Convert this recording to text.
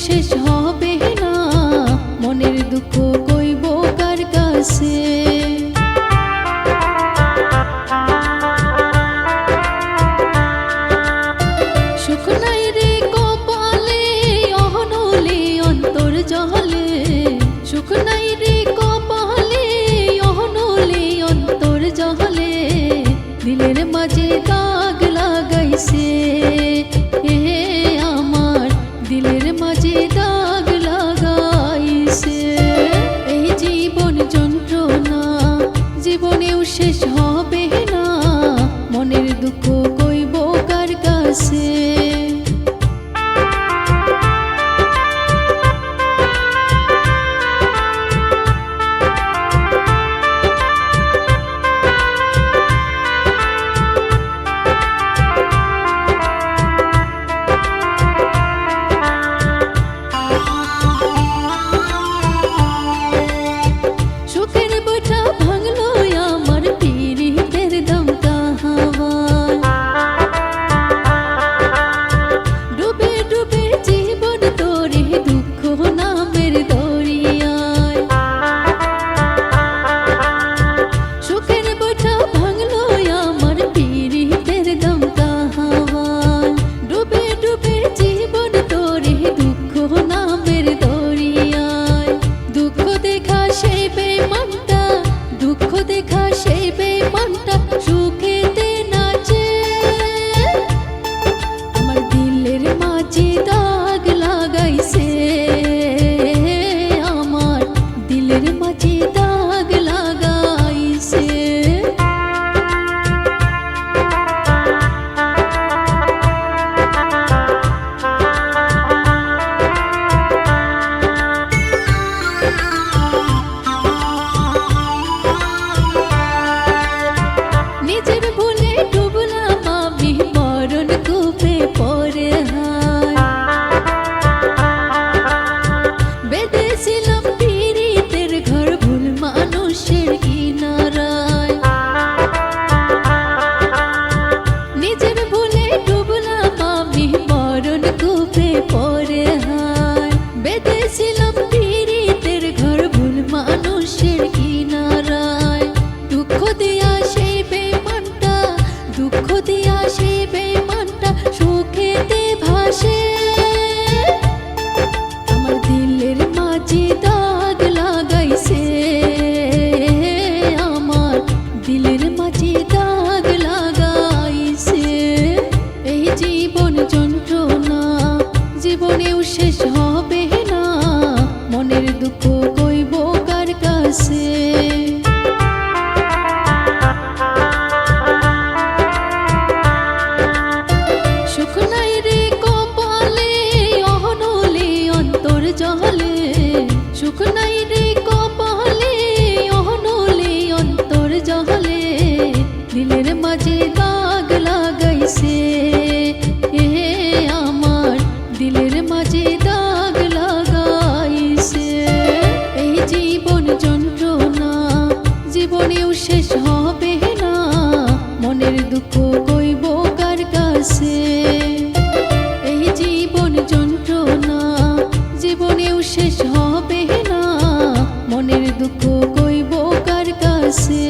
chez Jean. মাঝে দাগ লাগাইছে এই জীবন শেষ হবে না। মনের দুঃখ কইব কার কাছে? 可惜 দিলের মাঝে দাগ লাগাইছে এ আমার দিলের মাঝে দাগ লাগাইছে এই জীবন যন্ত্রণা, জীবনেও শেষ হবে না। মনের দুঃখ কইব কার কাছে? এই জীবন যন্ত্রণা, জীবনেও শেষ হবে না। মনের দুঃখ কইব কার কাছে?